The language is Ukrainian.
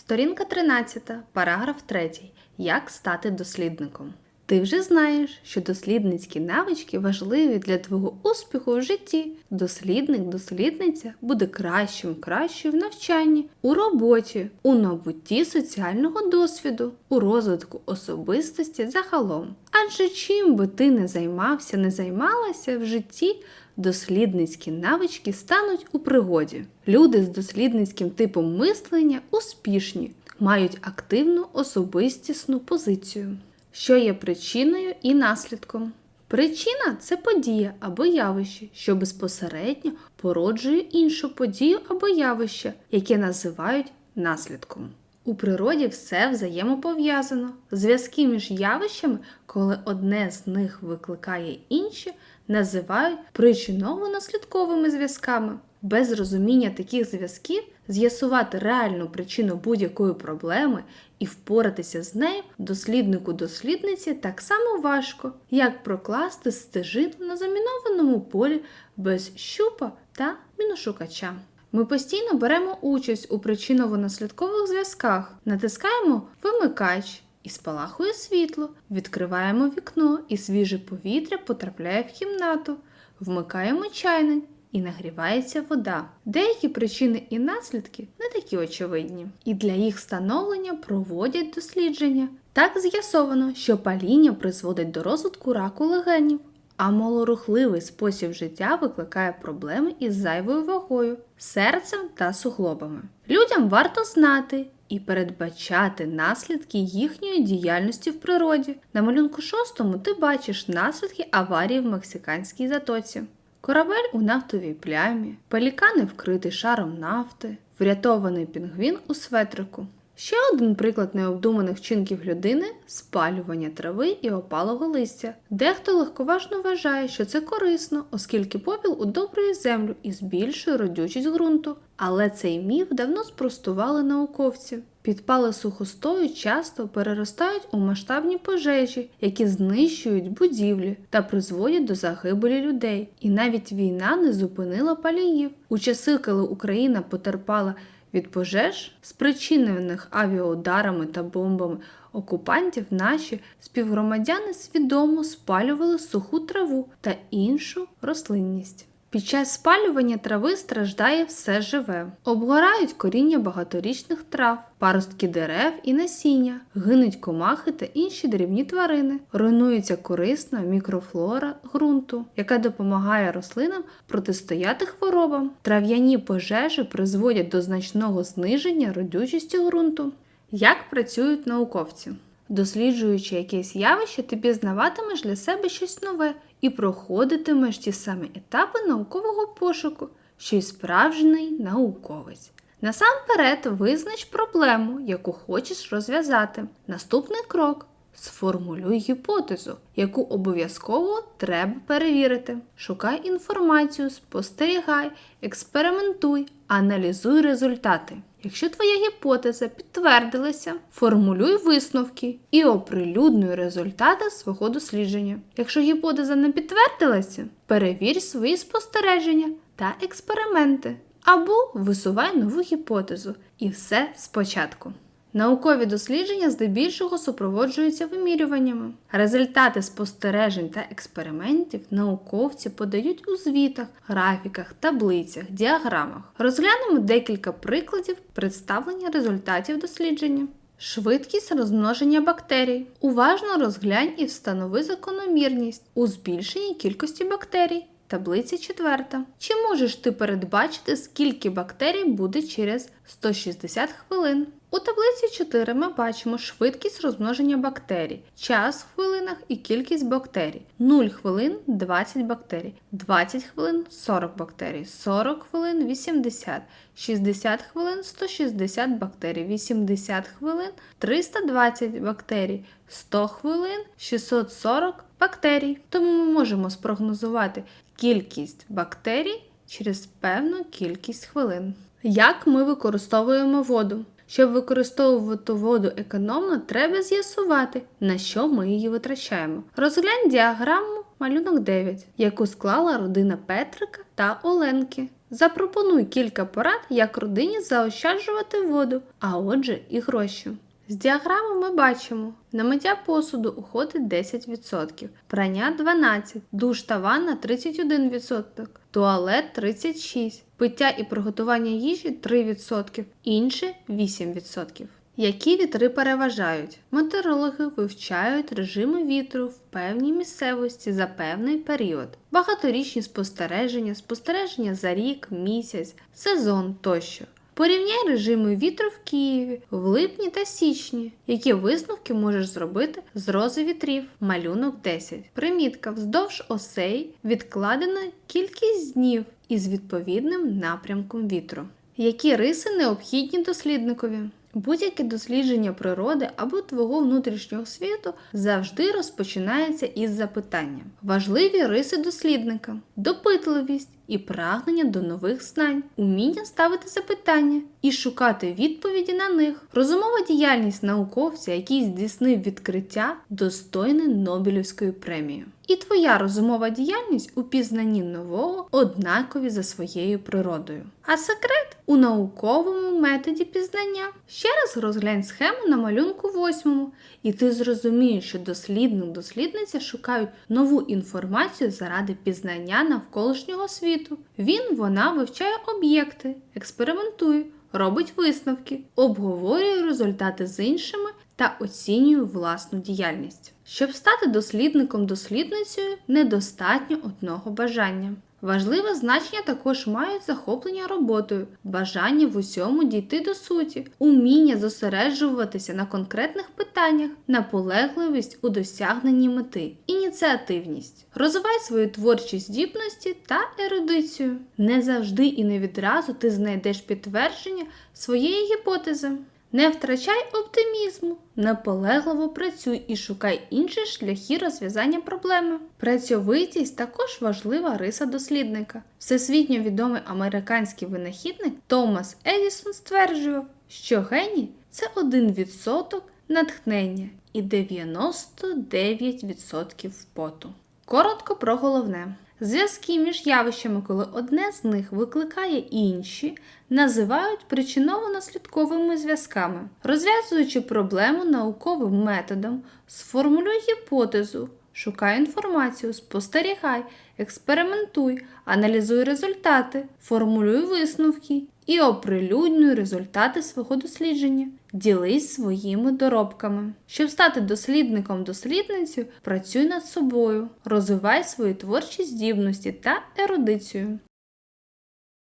Сторінка 13, параграф 3. Як стати дослідником. Ти вже знаєш, що дослідницькі навички важливі для твого успіху в житті. Дослідник, дослідниця буде кращим, кращою в навчанні, у роботі, у набутті соціального досвіду, у розвитку особистості загалом. Адже чим би ти не займався, не займалася в житті, дослідницькі навички стануть у пригоді. Люди з дослідницьким типом мислення успішні, мають активну особистісну позицію, що є причиною і наслідком. Причина це подія або явище, що безпосередньо породжує іншу подію або явище, яке називають наслідком. У природі все взаємопов'язано. Зв'язки між явищами, коли одне з них викликає інше, називають причиново-наслідковими зв'язками. Без розуміння таких зв'язків з'ясувати реальну причину будь-якої проблеми і впоратися з нею досліднику дослідниці так само важко, як прокласти стежину на замінованому полі без щупа та міношукача. Ми постійно беремо участь у причиново-наслідкових зв'язках, натискаємо вимикач і спалахує світло, відкриваємо вікно і свіже повітря потрапляє в кімнату, вмикаємо чайник і нагрівається вода. Деякі причини і наслідки не такі очевидні, і для їх встановлення проводять дослідження. Так з'ясовано, що паління призводить до розвитку раку легенів, а малорухливий спосіб життя викликає проблеми із зайвою вагою, серцем та суглобами. Людям варто знати і передбачати наслідки їхньої діяльності в природі. На малюнку шостому ти бачиш наслідки аварії в мексиканській затоці. Корабель у нафтовій плямі, пелікани вкритий шаром нафти, врятований пінгвін у светрику. Ще один приклад необдуманих вчинків людини спалювання трави і опалого листя. Дехто легковажно вважає, що це корисно, оскільки попіл удобрює землю і збільшує родючість ґрунту. Але цей міф давно спростували науковці. Підпали сухостою часто переростають у масштабні пожежі, які знищують будівлі та призводять до загибелі людей. І навіть війна не зупинила паліїв. У часи, коли Україна потерпала від пожеж, спричинених авіаударами та бомбами окупантів, наші співгромадяни свідомо спалювали суху траву та іншу рослинність. Під час спалювання трави страждає все живе. Обгорають коріння багаторічних трав, паростки дерев і насіння, гинуть комахи та інші дрібні тварини, руйнується корисна мікрофлора ґрунту, яка допомагає рослинам протистояти хворобам. Трав'яні пожежі призводять до значного зниження родючості ґрунту. Як працюють науковці? Досліджуючи якесь явище, ти пізнаватимеш для себе щось нове і проходитимеш ті самі етапи наукового пошуку, що й справжній науковець. Насамперед визнач проблему, яку хочеш розв'язати. Наступний крок сформулюй гіпотезу, яку обов'язково треба перевірити. Шукай інформацію, спостерігай, експериментуй, аналізуй результати. Якщо твоя гіпотеза підтвердилася, формулюй висновки і оприлюднюй результати свого дослідження. Якщо гіпотеза не підтвердилася, перевір свої спостереження та експерименти або висувай нову гіпотезу. І все спочатку. Наукові дослідження здебільшого супроводжуються вимірюваннями. Результати спостережень та експериментів науковці подають у звітах, графіках, таблицях, діаграмах. Розглянемо декілька прикладів представлення результатів дослідження. Швидкість розмноження бактерій. Уважно розглянь і встанови закономірність у збільшенні кількості бактерій. Таблиця четверта. Чи можеш ти передбачити, скільки бактерій буде через 160 хвилин? У таблиці 4 ми бачимо швидкість розмноження бактерій, час в хвилинах і кількість бактерій. 0 хвилин 20 бактерій, 20 хвилин 40 бактерій, 40 хвилин 80, 60 хвилин 160 бактерій, 80 хвилин 320 бактерій, 100 хвилин 640 бактерій. Тому ми можемо спрогнозувати кількість бактерій через певну кількість хвилин. Як ми використовуємо воду? Щоб використовувати воду економно, треба з'ясувати, на що ми її витрачаємо. Розглянь діаграму малюнок 9, яку склала родина Петрика та Оленки. Запропонуй кілька порад, як родині заощаджувати воду, а отже і гроші. З діаграми ми бачимо, на миття посуду уходить 10%, прання 12%, душ та ванна 31%, туалет 36%, пиття і приготування їжі 3%, інше 8%. Які вітри переважають? Метеорологи вивчають режими вітру в певній місцевості за певний період, багаторічні спостереження, спостереження за рік, місяць, сезон тощо. Порівняй режими вітру в Києві в липні та січні. Які висновки можеш зробити з рози вітрів? Малюнок 10. Примітка вздовж осей відкладена кількість днів із відповідним напрямком вітру. Які риси необхідні дослідникові? Будь-яке дослідження природи або твого внутрішнього світу завжди розпочинається із запитання. Важливі риси дослідника, допитливість і прагнення до нових знань, уміння ставити запитання і шукати відповіді на них. Розумова діяльність науковця, який здійснив відкриття, достойне Нобелівської премії. І твоя розумова діяльність у пізнанні нового однакові за своєю природою. А секрет у науковому методі пізнання. Ще раз розглянь схему на малюнку восьмому, і ти зрозумієш, що дослідник дослідниця шукають нову інформацію заради пізнання навколишнього світу. Він вона вивчає об'єкти, експериментує, робить висновки, обговорює результати з іншими та оцінює власну діяльність. Щоб стати дослідником-дослідницею, недостатньо одного бажання. Важливе значення також мають захоплення роботою, бажання в усьому дійти до суті, уміння зосереджуватися на конкретних питаннях, наполегливість у досягненні мети, ініціативність. Розвивай свої творчі здібності та ерудицію. Не завжди і не відразу ти знайдеш підтвердження своєї гіпотези. Не втрачай оптимізму, наполегливо працюй і шукай інші шляхи розв'язання проблеми. Працьовитість також важлива риса дослідника. Всесвітньо відомий американський винахідник Томас Едісон стверджував, що геній це 1% натхнення і 99% поту. Коротко про головне. Зв'язки між явищами, коли одне з них викликає інші, називають причиново-наслідковими зв'язками. Розв'язуючи проблему науковим методом, сформулюй гіпотезу, шукай інформацію, спостерігай, експериментуй, аналізуй результати, формулюй висновки і оприлюднюй результати свого дослідження. Ділись своїми доробками. Щоб стати дослідником-дослідницею, працюй над собою, розвивай свої творчі здібності та ерудицію.